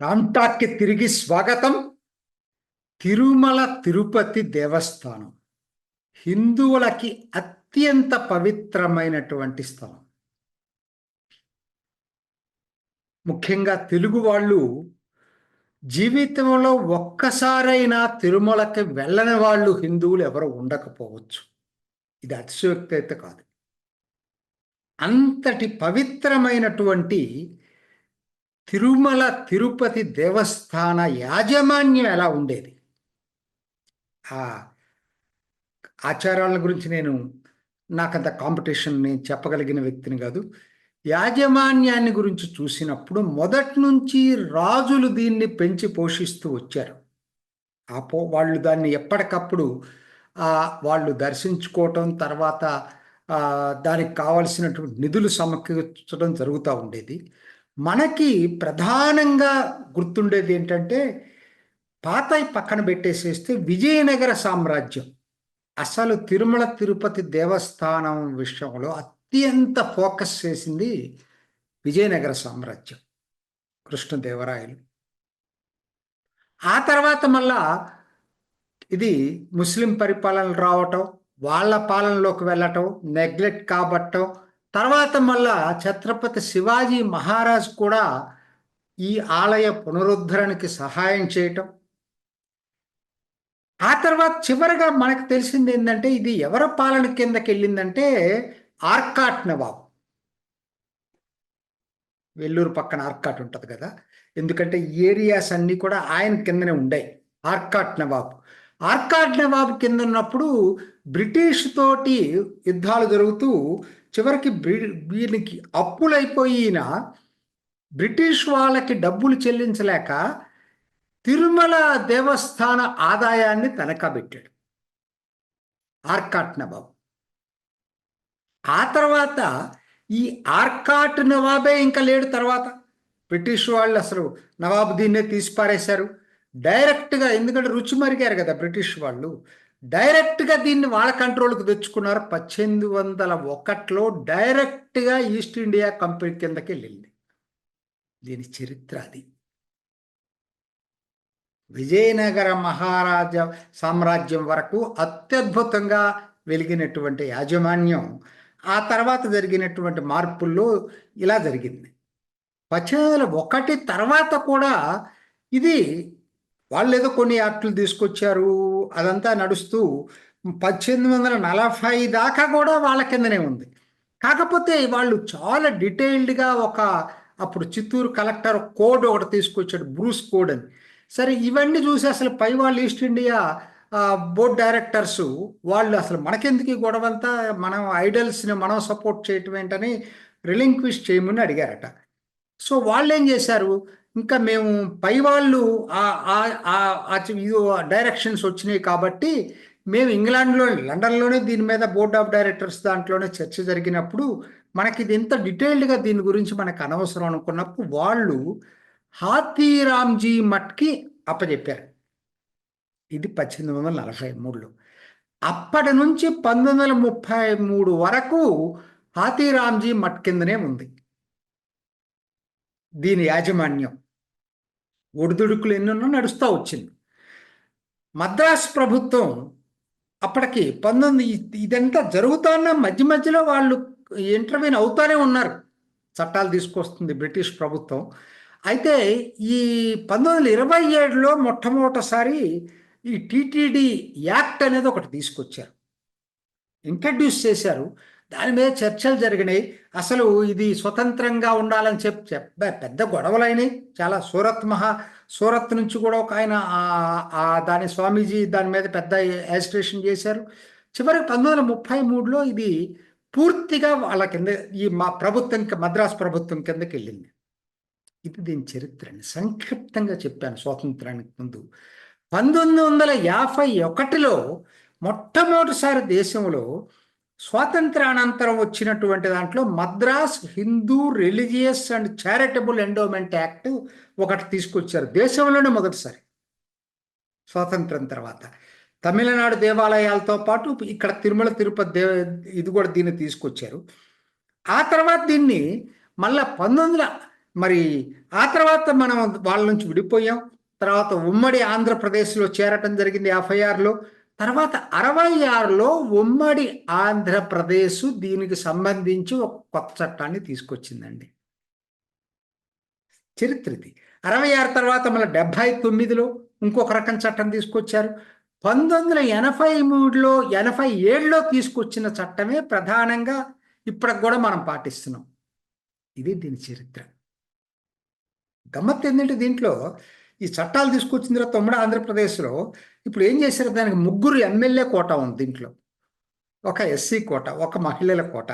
రామ్టాక్కి తిరిగి స్వాగతం. తిరుమల తిరుపతి దేవస్థానం. హిందువులకి అత్యంత పవిత్రమైనటువంటి స్థలం. ముఖ్యంగా తెలుగు వాళ్ళు జీవితంలో ఒక్కసారైనా తిరుమలకి వెళ్ళని వాళ్ళు హిందువులు ఎవరు ఉండకపోవచ్చు. ఇది అతిశయోక్తి అయితే కాదు. అంతటి పవిత్రమైనటువంటి తిరుమల తిరుపతి దేవస్థాన యాజమాన్యం ఎలా ఉండేది? ఆ ఆచారాల గురించి నేను నాకంత కాంపిటీషన్ నేను చెప్పగలిగిన వ్యక్తిని కాదు. యాజమాన్యాన్ని గురించి చూసినప్పుడు మొదటి నుంచి రాజులు దీన్ని పెంచి పోషిస్తూ వచ్చారు. ఆ పో వాళ్ళు దాన్ని ఎప్పటికప్పుడు వాళ్ళు దర్శించుకోవటం తర్వాత దానికి కావలసినటువంటి నిధులు సమకూర్చడం జరుగుతూ ఉండేది. మనకి ప్రధానంగా గుర్తుండేది ఏంటంటే పాత పక్కన పెట్టేసేస్తే విజయనగర సామ్రాజ్యం. అసలు తిరుమల తిరుపతి దేవస్థానం విషయంలో అత్యంత ఫోకస్ చేసింది విజయనగర సామ్రాజ్యం కృష్ణదేవరాయలు. ఆ తర్వాత మళ్ళా ఇది ముస్లిం పరిపాలన రావటం వాళ్ళ పాలనలోకి వెళ్ళటం నెగ్లెక్ట్ కాబట్టం తర్వాత మళ్ళా ఛత్రపతి శివాజీ మహారాజ్ కూడా ఈ ఆలయ పునరుద్ధరణకి సహాయం చేయటం. ఆ తర్వాత చివరిగా మనకు తెలిసింది ఏంటంటే ఇది ఎవరి పాలన కిందకి వెళ్ళిందంటే ఆర్కాట్ నవాబ్. వెల్లూరు పక్కన ఆర్కాట్ ఉంటుంది కదా. ఎందుకంటే ఏరియాస్ అన్నీ కూడా ఆయన కిందనే ఉండే ఆర్కాట్ నవాబ్. ఆర్కాట్ నవాబ్ కింద ఉన్నప్పుడు బ్రిటిష్ తోటి యుద్ధాలు జరుగుతూ చివరికి వీళ్ళకి అప్పులైపోయిన బ్రిటిష్ వాళ్ళకి డబ్బులు చెల్లించలేక తిరుమల దేవస్థాన ఆదాయాన్ని తనఖా పెట్టాడు. ఆర్కాట్ నవాబ్. ఆ తర్వాత ఈ ఆర్కాట్ నవాబే ఇంకా లేడు తర్వాత. బ్రిటిష్ వాళ్ళు అసలు నవాబు దీన్నే తీసి పారేశారు డైరెక్ట్గా ఎందుకంటే రుచి మరిగారు కదా బ్రిటిష్ వాళ్ళు. డైరెక్ట్గా దీన్ని వాళ్ళ కంట్రోల్కి తెచ్చుకున్నారు పద్దెనిమిది వందల ఒకటిలో డైరెక్ట్గా ఈస్ట్ ఇండియా కంపెనీ కిందకి వెళ్ళింది. దీని చరిత్ర అది. విజయనగర మహారాజా సామ్రాజ్యం వరకు అత్యద్భుతంగా వెలిగినటువంటి యాజమాన్యం ఆ తర్వాత జరిగినటువంటి మార్పుల్లో ఇలా జరిగింది. పద్దెనిమిది ఒకటి తర్వాత కూడా ఇది వాళ్ళు ఏదో కొన్ని యాక్టులు తీసుకొచ్చారు అదంతా నడుస్తూ పద్దెనిమిది వందల నలభై దాకా కూడా వాళ్ళ కిందనే ఉంది. కాకపోతే వాళ్ళు చాలా డీటెయిల్డ్గా ఒక అప్పుడు చిత్తూరు కలెక్టర్ కోడ్ ఒకటి తీసుకొచ్చాడు బ్రూస్ కోడ్ అని. సరే ఇవన్నీ చూసి అసలు పై వాళ్ళు ఈస్ట్ ఇండియా బోర్డ్ డైరెక్టర్స్ వాళ్ళు అసలు మనకెందుకు ఈ గొడవంతా? మనం ఐడల్స్ని మనం సపోర్ట్ చేయటం ఏంటని రిలింక్విష్ చేయమని అడిగారట. సో వాళ్ళు ఏం చేశారు? ఇంకా మేము పై వాళ్ళు డైరెక్షన్స్ వచ్చినాయి కాబట్టి మేము ఇంగ్లాండ్లో లండన్లోనే దీని మీద బోర్డ్ ఆఫ్ డైరెక్టర్స్ దాంట్లోనే చర్చ జరిగినప్పుడు మనకి ఇది ఎంత డీటెయిల్డ్గా దీని గురించి మనకు అనవసరం అనుకున్నప్పుడు వాళ్ళు హాతీరామ్జీ మట్కి అప్పచెప్పారు ఇది పద్దెనిమిది వందల నలభై మూడులో. అప్పటి నుంచి పంతొమ్మిది వందల ముప్పై మూడు వరకు హాతీరామ్జీ మట్ కిందనే ఉంది. దీని యాజమాన్యం. ఒడిదుడుకులు ఎన్నెన్నో నడుస్తూ వచ్చింది. మద్రాస్ ప్రభుత్వం అప్పటికి పంతొమ్మిది ఇదంతా జరుగుతున్న మధ్య మధ్యలో వాళ్ళు ఇంటర్వ్యూన్ అవుతానే ఉన్నారు. చట్టాలు తీసుకొస్తుంది బ్రిటిష్ ప్రభుత్వం. అయితే ఈ పంతొమ్మిది వందల ఇరవై ఏడులో మొట్టమొదటిసారి ఈ టీటీడీ యాక్ట్ అనేది ఒకటి తీసుకొచ్చారు. ఇంట్రడ్యూస్ చేశారు. దాని మీద చర్చలు జరిగినాయి. అసలు ఇది స్వతంత్రంగా ఉండాలని చెప్పి చెప్ప పెద్ద గొడవలైనాయి చాలా సూరత్ మహా సూరత్ నుంచి కూడా ఒక ఆయన దాని స్వామీజీ దాని మీద పెద్ద యాజిస్ట్రేషన్ చేశారు. చివరికి పంతొమ్మిది వందల ముప్పై మూడులో ఇది పూర్తిగా వాళ్ళ కింద ఈ మా ప్రభుత్వం మద్రాసు ప్రభుత్వం కిందకి వెళ్ళింది. ఇది దీని చరిత్రని సంక్షిప్తంగా చెప్పాను స్వాతంత్రానికి ముందు. పంతొమ్మిది వందల యాభై ఒకటిలో మొట్టమొదటిసారి దేశంలో స్వాతంత్రానంతరం వచ్చినటువంటి దాంట్లో Madras Hindu religious and charitable endowment act ఒకటి తీసుకొచ్చారు దేశంలోనే మొదటిసారి. స్వాతంత్రం తర్వాత తమిళనాడు దేవాలయాలతో పాటు ఇక్కడ తిరుమల తిరుపతి దేవ ఇది కూడా దీన్ని తీసుకొచ్చారు. ఆ తర్వాత దీన్ని మళ్ళా పంతొమ్మిది మరి ఆ తర్వాత మనం వాళ్ళ నుంచి విడిపోయాం. తర్వాత ఉమ్మడి ఆంధ్రప్రదేశ్లో చేరటం జరిగింది ఎఫ్ఐఆర్లో. తర్వాత అరవై ఆరులో ఉమ్మడి ఆంధ్రప్రదేశ్ దీనికి సంబంధించి ఒక కొత్త చట్టాన్ని తీసుకొచ్చిందండి. చరిత్ర ఇది అరవై ఆరు తర్వాత మళ్ళీ డెబ్భై తొమ్మిదిలో ఇంకొక రకం చట్టం తీసుకొచ్చారు. పంతొమ్మిది వందల ఎనభై మూడులో ఎనభై ఏడులో తీసుకొచ్చిన చట్టమే ప్రధానంగా ఇప్పటికి కూడా మనం పాటిస్తున్నాం. ఇది దీని చరిత్ర. గమ్మత్ ఏంటంటే దీంట్లో ఈ చట్టాలు తీసుకొచ్చిన తర్వాత ఉమ్మడి ఆంధ్రప్రదేశ్లో ఇప్పుడు ఏం చేశారు? దానికి ముగ్గురు ఎమ్మెల్యే కోట ఉంది దీంట్లో. ఒక ఎస్సీ కోట ఒక మహిళల కోట.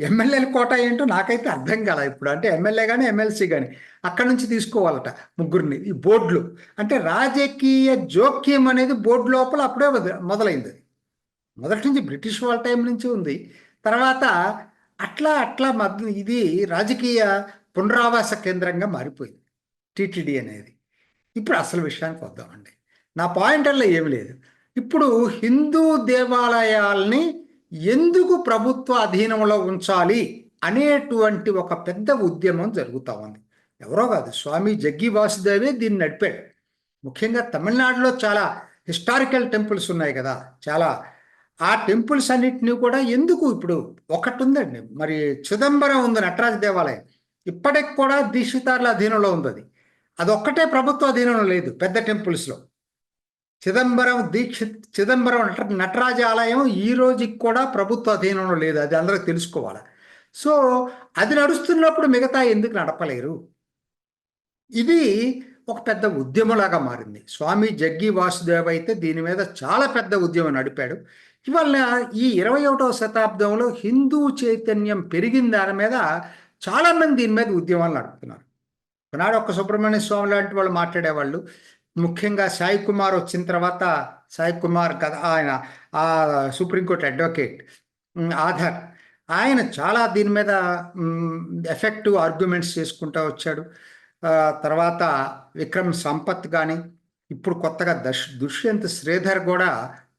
ఎమ్మెల్యేల కోట ఏంటో నాకైతే అర్థం కాల ఇప్పుడు. అంటే ఎమ్మెల్యే కానీ ఎమ్మెల్సీ కానీ అక్కడి నుంచి తీసుకోవాలట ముగ్గురిని ఈ బోర్డులు. అంటే రాజకీయ జోక్యం అనేది బోర్డు లోపల అప్పుడే మొదలైంది. అది. మొదటి నుంచి బ్రిటిష్ వాళ్ళ టైం నుంచి ఉంది. తర్వాత అట్లా అట్లా ఇది రాజకీయ పునరావాస కేంద్రంగా మారిపోయింది. టీటీడీ అనేది. ఇప్పుడు అసలు విషయానికి వద్దామండి. నా పాయింట్ అలా ఏమి లేదు. ఇప్పుడు హిందూ దేవాలయాల్ని ఎందుకు ప్రభుత్వ అధీనంలో ఉంచాలి అనేటువంటి ఒక పెద్ద ఉద్యమం జరుగుతూ ఉంది. ఎవరో కాదు స్వామి జగ్గి వాసుదేవే దీన్ని నడిపాడు. ముఖ్యంగా తమిళనాడులో చాలా హిస్టారికల్ టెంపుల్స్ ఉన్నాయి కదా చాలా. ఆ టెంపుల్స్ అన్నిటినీ కూడా ఎందుకు ఇప్పుడు ఒకటి ఉందండి మరి చిదంబరం ఉంది నటరాజ దేవాలయం. ఇప్పటికి కూడా దీక్షితార్ల అధీనంలో ఉంది అది. అదొక్కటే ప్రభుత్వ అధీనంలో లేదు పెద్ద టెంపుల్స్లో. చిదంబరం దీక్షిత్ చిదంబరం నట నటరాజ ఆలయం ఈ రోజుకి కూడా ప్రభుత్వ అధీనంలో లేదు అది అందరూ తెలుసుకోవాలి. సో అది నడుస్తున్నప్పుడు మిగతా ఎందుకు నడపలేరు? ఇది ఒక పెద్ద ఉద్యమలాగా మారింది. స్వామి జగ్గి వాసుదేవ్ అయితే దీని మీద చాలా పెద్ద ఉద్యమం నడిపాడు. ఇవాళ ఈ ఇరవై ఒకటవ శతాబ్దంలో హిందూ చైతన్యం పెరిగిన దాని మీద చాలామంది దీని మీద ఉద్యమాలు నడుపుతున్నారు. ఒకనాడు ఒక సుబ్రహ్మణ్య స్వామి లాంటి వాళ్ళు మాట్లాడేవాళ్ళు. ముఖ్యంగా సాయి కుమార్ వచ్చిన తర్వాత సాయి కుమార్ కదా ఆయన ఆ సుప్రీంకోర్టు అడ్వకేట్ ఆధార్ ఆయన చాలా దీని మీద ఎఫెక్టివ్ ఆర్గ్యుమెంట్స్ చేసుకుంటూ వచ్చాడు. తర్వాత విక్రమ్ సంపత్ కానీ ఇప్పుడు కొత్తగా దశ్ దుష్యంత్ శ్రీధర్ కూడా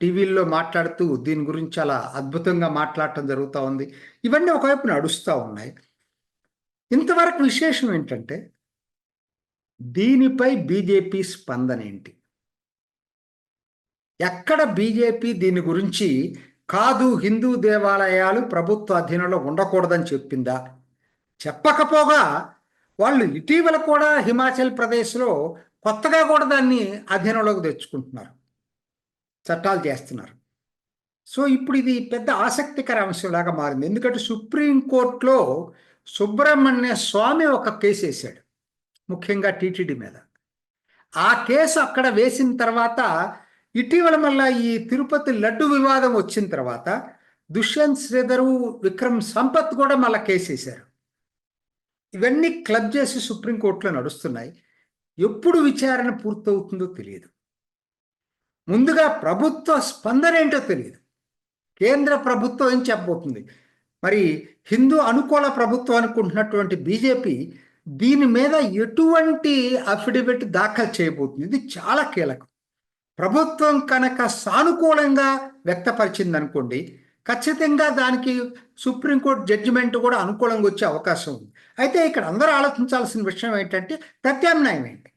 టీవీల్లో మాట్లాడుతూ దీని గురించి చాలా అద్భుతంగా మాట్లాడటం జరుగుతూ ఉంది. ఇవన్నీ ఒకవైపు నడుస్తూ ఉన్నాయి. ఇంతవరకు విశేషం ఏంటంటే దీనిపై బీజేపీ స్పందన ఏంటి? ఎక్కడ బీజేపీ దీని గురించి కాదు హిందూ దేవాలయాలు ప్రభుత్వ అధీనంలో ఉండకూడదని చెప్పిందా? చెప్పకపోగా వాళ్ళు ఇటీవల కూడా హిమాచల్ ప్రదేశ్లో కొత్తగా కూడా దాన్ని అధీనంలోకి తెచ్చుకుంటున్నారు. చట్టాలు చేస్తున్నారు. సో ఇప్పుడు ఇది పెద్ద ఆసక్తికర అంశంలాగా మారింది. ఎందుకంటే సుప్రీంకోర్టులో సుబ్రహ్మణ్య స్వామి ఒక కేసు వేశాడు. ముఖ్యంగా టీటీడీ మీద. ఆ కేసు అక్కడ వేసిన తర్వాత ఇటీవల మళ్ళా ఈ తిరుపతి లడ్డు వివాదం వచ్చిన తర్వాత దుష్యంత్ శ్రీధరు విక్రమ్ సంపత్ కూడా మళ్ళా కేసేశారు. ఇవన్నీ క్లబ్ చేసి సుప్రీంకోర్టులో నడుస్తున్నాయి. ఎప్పుడు విచారణ పూర్తవుతుందో తెలియదు. ముందుగా ప్రభుత్వ స్పందన ఏంటో తెలియదు. కేంద్ర ప్రభుత్వం ఏం చెప్పబోతుంది? మరి హిందూ అనుకూల ప్రభుత్వం అనుకుంటున్నటువంటి బీజేపీ దీని మీద ఎటువంటి అఫిడవిట్ దాఖలు చేయబోతుంది? ఇది చాలా కీలకం. ప్రభుత్వం కనుక సానుకూలంగా వ్యక్తపరిచింది అనుకోండి ఖచ్చితంగా దానికి సుప్రీంకోర్టు జడ్జిమెంట్ కూడా అనుకూలంగా వచ్చే అవకాశం ఉంది. అయితే ఇక్కడ అందరూ ఆలోచించాల్సిన విషయం ఏంటంటే ప్రత్యామ్నాయం ఏంటి?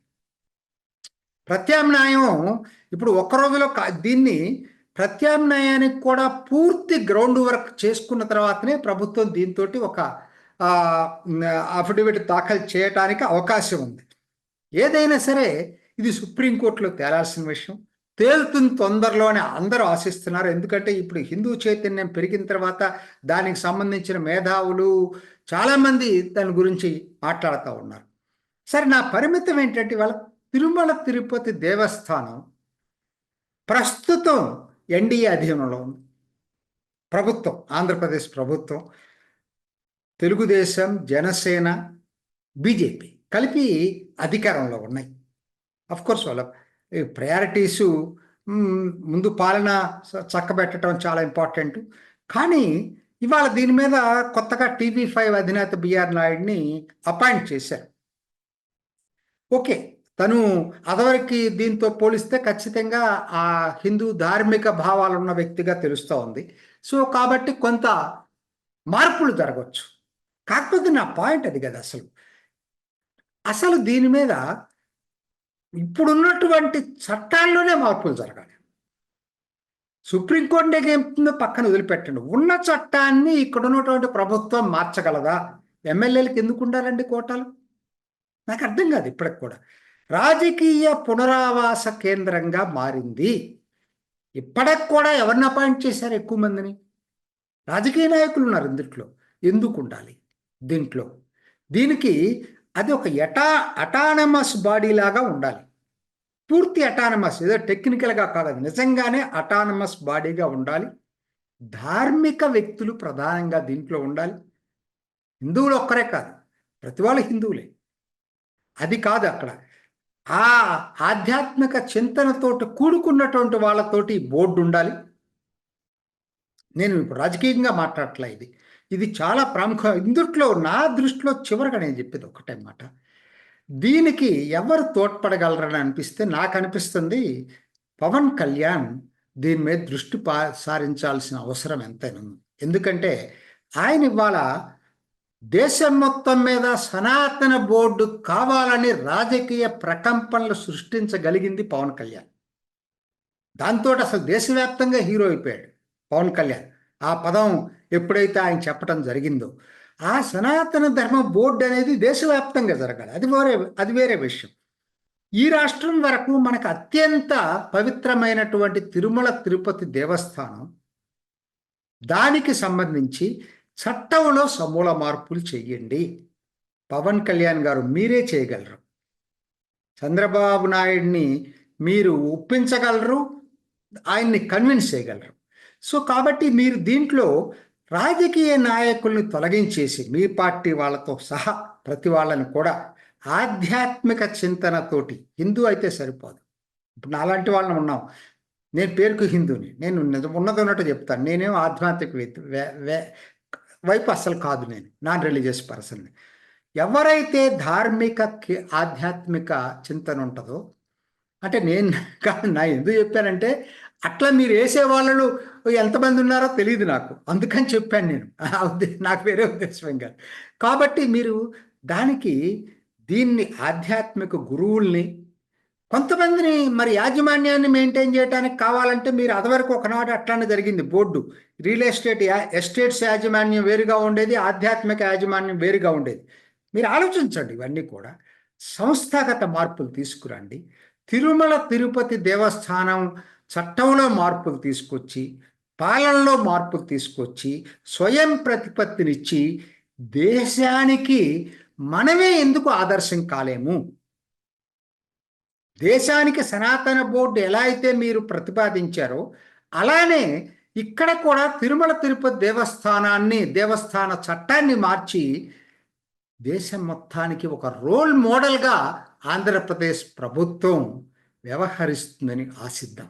ప్రత్యామ్నాయం ఇప్పుడు ఒక్క రోజులో కా- దీన్ని ప్రత్యామ్నాయానికి కూడా పూర్తి గ్రౌండ్ వర్క్ చేసుకున్న తర్వాతనే ప్రభుత్వం దీంతో ఒక అఫిడవిట్ దాఖలు చేయటానికి అవకాశం ఉంది. ఏదైనా సరే ఇది సుప్రీంకోర్టులో తేలాల్సిన విషయం. తేలుతుంది తొందరలోనే అందరూ ఆశిస్తున్నారు. ఎందుకంటే ఇప్పుడు హిందూ చైతన్యం పెరిగిన తర్వాత దానికి సంబంధించిన మేధావులు చాలామంది దాని గురించి మాట్లాడుతూ ఉన్నారు. సరే నా పరిమితం ఏంటంటే వాళ్ళ తిరుమల తిరుపతి దేవస్థానం ప్రస్తుతం ఎన్డీఏ అధీనంలో ఉంది. ప్రభుత్వం ఆంధ్రప్రదేశ్ ప్రభుత్వం తెలుగుదేశం జనసేన బీజేపీ కలిపి అధికారంలో ఉన్నాయి. కోర్స్ వాళ్ళ ప్రయారిటీసు ముందు పాలన చక్కబెట్టడం చాలా ఇంపార్టెంట్ కానీ ఇవాళ దీని మీద కొత్తగా టీవీ ఫైవ్ అధినేత బిఆర్ నాయుడిని అపాయింట్ చేశారు. ఓకే తను అదవరికి దీంతో పోలిస్తే ఖచ్చితంగా ఆ హిందూ ధార్మిక భావాలు ఉన్న వ్యక్తిగా తెలుస్తూ ఉంది. సో కాబట్టి కొంత మార్పులు జరగవచ్చు కాకపోతే నా పాయింట్ అది కదా అసలు. అసలు దీని మీద ఇప్పుడున్నటువంటి చట్టాల్లోనే మార్పులు జరగాలి. సుప్రీంకోర్టు ఏమవుతుందో పక్కన వదిలిపెట్టండి. ఉన్న చట్టాన్ని ఇక్కడ ఉన్నటువంటి ప్రభుత్వం మార్చగలదా? ఎమ్మెల్యేలకు ఎందుకు ఉండాలండి కోటాలు? నాకు అర్థం కాదు ఇప్పటికి కూడా. రాజకీయ పునరావాస కేంద్రంగా మారింది. ఇప్పటికి కూడా ఎవరిని అపాయింట్ చేశారు ఎక్కువ మందిని? రాజకీయ నాయకులు ఉన్నారు ఇందుట్లో. ఎందుకు ఉండాలి? దీంట్లో. దీనికి అది ఒక ఎటా అటానమస్ బాడీ లాగా ఉండాలి. పూర్తి అటానమస్ ఏదో టెక్నికల్గా కాదు నిజంగానే అటానమస్ బాడీగా ఉండాలి. ధార్మిక వ్యక్తులు ప్రధానంగా దీంట్లో ఉండాలి. హిందువులు ఒక్కరే కాదు. ప్రతి వాళ్ళు హిందువులే. అది కాదు అక్కడ. ఆ ఆధ్యాత్మిక చింతనతోటి కూడుకున్నటువంటి వాళ్ళతోటి బోర్డు ఉండాలి నేను ఇప్పుడు రాజకీయంగా మాట్లాడట్లే ఇది. ఇది చాలా ప్రముఖ ఇందుట్లో నా దృష్టిలో చివరిగా నేను చెప్పేది ఒకటే మాట దీనికి ఎవరు తోడ్పడగలరని అనిపిస్తే నాకు అనిపిస్తుంది పవన్ కళ్యాణ్ దీని మీద దృష్టి పా సారించాల్సిన అవసరం ఎంతైనా ఉంది. ఎందుకంటే ఆయన ఇవాళ దేశం మొత్తం మీద సనాతన బోర్డు కావాలని రాజకీయ ప్రకంపనలు సృష్టించగలిగింది పవన్ కళ్యాణ్. దాంతో అసలు దేశవ్యాప్తంగా హీరో అయిపోయాడు పవన్ కళ్యాణ్. ఆ పదం ఎప్పుడైతే ఆయన చెప్పడం జరిగిందో ఆ సనాతన ధర్మ బోర్డు అనేది దేశవ్యాప్తంగా జరగాలి. అది వేరే అది వేరే విషయం. ఈ రాష్ట్రం వరకు మనకు అత్యంత పవిత్రమైనటువంటి తిరుమల తిరుపతి దేవస్థానం దానికి సంబంధించి చట్టంలో సమూల మార్పులు చేయండి. పవన్ కళ్యాణ్ గారు మీరే చేయగలరు. చంద్రబాబు నాయుడిని మీరు ఒప్పించగలరు ఆయన్ని కన్విన్స్ చేయగలరు. సో కాబట్టి మీరు దీంట్లో రాజకీయ నాయకుల్ని తొలగించేసి మీ పార్టీ వాళ్ళతో సహా ప్రతి వాళ్ళని కూడా ఆధ్యాత్మిక చింతనతోటి హిందూ అయితే సరిపోదు. ఇప్పుడు నాలాంటి వాళ్ళని ఉన్నాం. నేను పేరుకు హిందూని. నేను ఉన్నది ఉన్నట్టు చెప్తాను. నేనేం ఆధ్యాత్మిక వే- వే- వైపు అస్సలు కాదు నేను. నాన్ రిలీజియస్ పర్సన్ని. ఎవరైతే ధార్మిక ఆధ్యాత్మిక చింతన ఉంటుందో అంటే నేను కాదు నా ఎందుకు చెప్పానంటే అట్లా మీరు వేసే వాళ్ళు ఎంతమంది ఉన్నారో తెలియదు నాకు. అందుకని చెప్పాను నేను. నాకు వేరే ఉద్దేశం కాదు. కాబట్టి మీరు దానికి దీన్ని ఆధ్యాత్మిక గురువుల్ని కొంతమందిని మరి యాజమాన్యాన్ని మెయింటైన్ చేయడానికి కావాలంటే మీరు అదివరకు ఒకనాడు అట్లానే జరిగింది బోర్డు. రియల్ ఎస్టేట్ ఎస్టేట్స్ యాజమాన్యం వేరుగా ఉండేది ఆధ్యాత్మిక యాజమాన్యం వేరుగా ఉండేది. మీరు ఆలోచించండి ఇవన్నీ కూడా. సంస్థాగత మార్పులు తీసుకురండి. తిరుమల తిరుపతి దేవస్థానం చట్టంలో మార్పులు తీసుకొచ్చి పాలనలో మార్పులు తీసుకొచ్చి స్వయం ప్రతిపత్తినిచ్చి దేశానికి మనమే ఎందుకు ఆదర్శం కాలేము? దేశానికి సనాతన బోర్డు ఎలా అయితే మీరు ప్రతిపాదించారో అలానే ఇక్కడ కూడా తిరుమల తిరుపతి దేవస్థానాన్ని దేవస్థాన చట్టాన్ని మార్చి దేశం మొత్తానికి ఒక రోల్ మోడల్గా ఆంధ్రప్రదేశ్ ప్రభుత్వం వ్యవహరిస్తుందని ఆశిద్దాం.